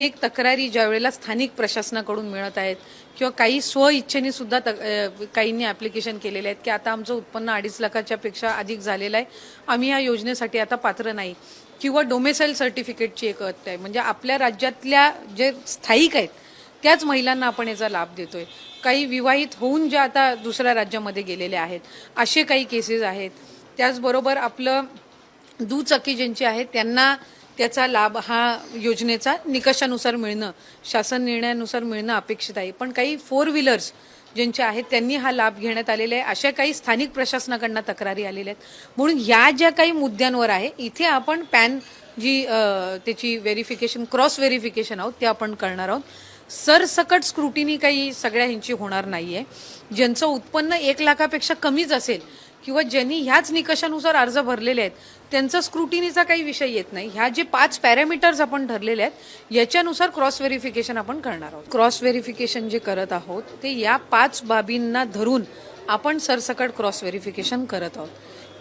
एक तक्रारी ज्या वेळेला स्थानिक प्रशासनाकडून मिळत आहेत किंवा काही स्वइच्छेने सुद्धा तक- काहींनी ऍप्लिकेशन केलेले आहेत की आता आमचं उत्पन्न अडीच लाखाच्या पेक्षा अधिक झालेलं आहे. आम्ही या योजनेसाठी आता पात्र नाही. किंवा डोमेसाईल सर्टिफिकेटची एक अट आहे. म्हणजे आपल्या राज्यातल्या जे स्थायिक आहेत त्याच महिलांना आपण याचा लाभ देतोय. काही विवाहित होऊन ज्या आता दुसऱ्या राज्यामध्ये गेलेल्या आहेत असे काही केसेस आहेत. त्याचबरोबर आपलं दुचाकी ज्यांची आहेत त्यांना त्याचा लाभ हा योजनेचा निकषानुसार मिळणं शासन निर्णयानुसार मिळणं अपेक्षित आहे. पण काही फोर व्हीलर्स ज्यांचे आहेत त्यांनी हा लाभ घेण्यात आलेला आहे. अशा काही स्थानिक प्रशासनाकडनं तक्रारी आलेल्या आहेत. म्हणून या ज्या काही मुद्द्यांवर आहे इथे आपण पॅन जी त्याची व्हेरिफिकेशन क्रॉस व्हेरिफिकेशन आहोत ते आपण करणार आहोत. सरसकट स्क्रुटिनी काही सगळ्या ह्यांची होणार नाही आहे ज्यांचं उत्पन्न एक लाखापेक्षा कमीच असेल किंवा ज्यांनी ह्याच निकषानुसार अर्ज भरलेले आहेत त्यांचा स्क्रुटिनीचा काही विषय येत नाही. ह्या जे पाच पॅरामीटर्स आपण ठरलेले आहेत याच्यानुसार क्रॉस व्हेरिफिकेशन आपण करणार आहोत. क्रॉस व्हेरिफिकेशन जे करत आहोत ते या पाच बाबींना धरून आपण सरसकट क्रॉस व्हेरिफिकेशन करत आहोत.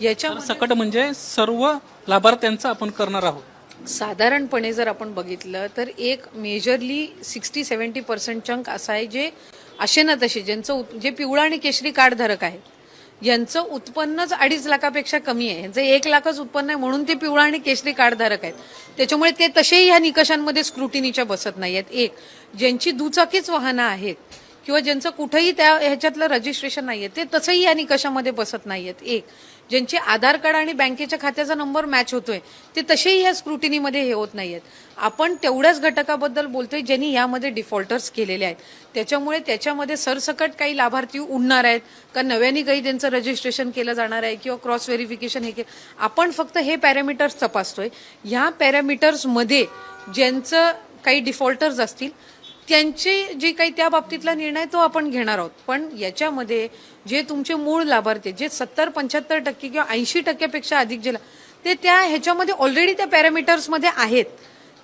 याच्या सकट म्हणजे सर्व लाभार्थ्यांचं आपण करणार आहोत. साधारणपणे जर आपण बघितलं तर एक majorly sixty seventy percent chunk असा आहे जे असे ना तसे ज्यांचं जे पिवळा आणि केशरी कार्ड धारक आहेत यांचं उत्पन्नच अडीच लाखापेक्षा कमी आहे. यांचं एक लाखच उत्पन्न आहे म्हणून ते पिवळा आणि केशरी कार्डधारक आहेत. त्याच्यामुळे ते तसेही ह्या निकषांमध्ये स्क्रुटिनीच्या बसत नाही आहेत एक ज्यांची दुचाकीच वाहनं आहेत किंवा ज्यांचं कुठंही त्या ह्याच्यातलं रजिस्ट्रेशन नाहीये ते तसंही या निकषामध्ये बसत नाही आहेत एक ज्यांचे आधार कार्ड आणि बँकेच्या खात्याचा नंबर मॅच होतोय ते तसेही या स्क्रुटिनीमध्ये हे होत नाहीयेत. आपण तेवढ्याच घटकाबद्दल बोलतोय ज्यांनी यामध्ये डिफॉल्टर्स केलेले आहेत. त्याच्यामुळे त्याच्यामध्ये सरसकट काही लाभार्थी उडणार आहेत का नव्याने काही त्यांचं रजिस्ट्रेशन केलं जाणार आहे किंवा क्रॉस व्हेरिफिकेशन हे केलं आपण फक्त हे पॅरामीटर्स तपासतोय. ह्या पॅरामीटर्समध्ये ज्यांचं काही डिफॉल्टर्स असतील त्यांची जी काही त्या बाबतीतला निर्णय तो आपण घेणार आहोत. पण याच्यामध्ये जे तुमचे मूळ लाभार्थी जे सत्तर पंच्याहत्तर टक्के किंवा ऐंशी टक्क्यापेक्षा अधिक जे ते त्या ह्याच्यामध्ये ऑलरेडी त्या पॅरामीटर्समध्ये आहेत.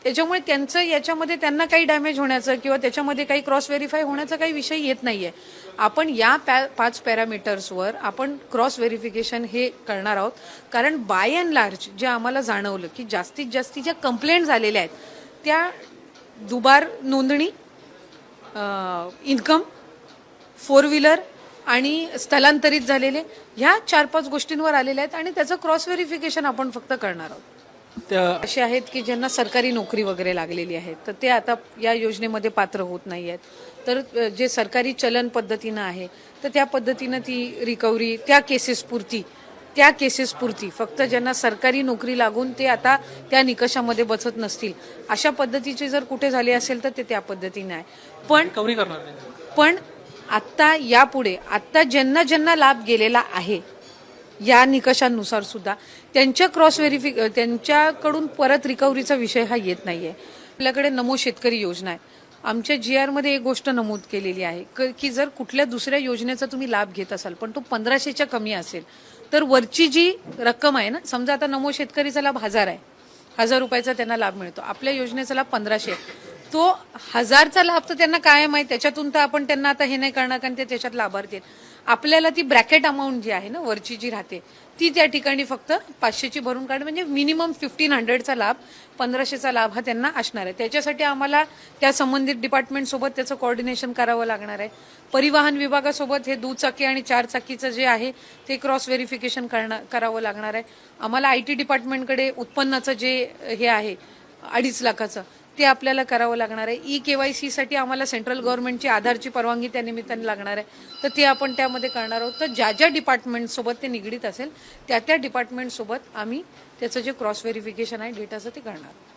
त्याच्यामुळे त्यांचं याच्यामध्ये त्यांना काही डॅमेज होण्याचं किंवा त्याच्यामध्ये काही क्रॉस व्हेरीफाय होण्याचा काही विषय येत नाहीये. आपण या पॅ पाच पॅरामीटर्सवर आपण क्रॉस व्हेरिफिकेशन हे करणार आहोत. कारण बाय अँड लार्ज जे आम्हाला जाणवलं की जास्तीत जास्ती ज्या कंप्लेंट झालेल्या आहेत त्या दुबार नोंदणी इन्कम फोर व्हीलर आणि स्थलांतरित झालेले ह्या चार पाच गोष्टींवर आलेल्या आहेत आणि त्याचं क्रॉस व्हेरिफिकेशन आपण फक्त करणार आहोत. असे आहेत की ज्यांना सरकारी नोकरी वगैरे लागलेली आहे तर ते आता या योजनेमध्ये पात्र होत नाही आहेत. तर जे सरकारी चलन पद्धतीनं आहे तर त्या पद्धतीनं ती रिकव्हरी त्या केसेस पुरती त्या केसेस पुरती. फक्त ज्यांना सरकारी नोकरी लागून ते आता त्या निकषामध्ये बसत नसतील. अशा पद्धतीचे जर कुठे झाले असेल तर ते त्या पद्धतीने आहे. पण. पण आत्ता यापुढे आत्ता ज्यांना ज्यांना लाभ गेलेला आहे या निकषांनुसार सुद्धा त्यांच्या क्रॉस व्हेरिफिक त्यांच्याकडून परत रिकव्हरीचा विषय हा येत नाहीये. आपल्याकडे नमो शेतकरी योजना आहे. आमच्या जी आरमध्ये एक गोष्ट नमूद केलेली आहे की जर कुठल्या दुसऱ्या योजनेचा तुम्ही लाभ घेत असाल पण तो पंधराशेच्या कमी असेल तर वरची जी रक्कम आहे ना समजा आता नमो शेतकरी चला हजार आहे हजार रुपयाचा त्यांना लाभ मिळतो. आपल्या योजनेचा लाभ पंधराशे तो हजारचा लाभ तर त्यांना कायम आहे. त्याच्यातून तर आपण त्यांना आता हे नाही करणार कारण ते त्याच्यात लाभार्थी आहेत. आपल्याला ती ब्रॅकेट अमाऊंट जी आहे ना वरची जी राहते ती त्या ठिकाणी फक्त पाचशेची भरून काढ म्हणजे मिनिमम फिफ्टीन हंड्रेडचा लाभ पंधराशेचा लाभ हा त्यांना असणार आहे. त्याच्यासाठी आम्हाला त्या संबंधित डिपार्टमेंट सोबत त्याचं कोऑर्डिनेशन करावं लागणार आहे. परिवहन विभागासोबत हे दुचाकी आणि चारचाकीचं जे आहे ते क्रॉस व्हेरिफिकेशन करणं करावं लागणार आहे. आम्हाला आय टी डिपार्टमेंटकडे उत्पन्नाचं जे हे आहे अडीच लाखाचं ते आपल्याला करावं लागणार आहे. ई के वायसाठी आम्हाला सेंट्रल गव्हर्नमेंटची आधारची परवानगी त्या निमित्ताने लागणार आहे. तर ते आपण त्यामध्ये करणार आहोत. तर ज्या ज्या डिपार्टमेंटसोबत ते निगडीत असेल त्या त्या डिपार्टमेंटसोबत आम्ही त्याचं जे क्रॉस व्हेरिफिकेशन आहे डेटाचं ते करणार आहोत.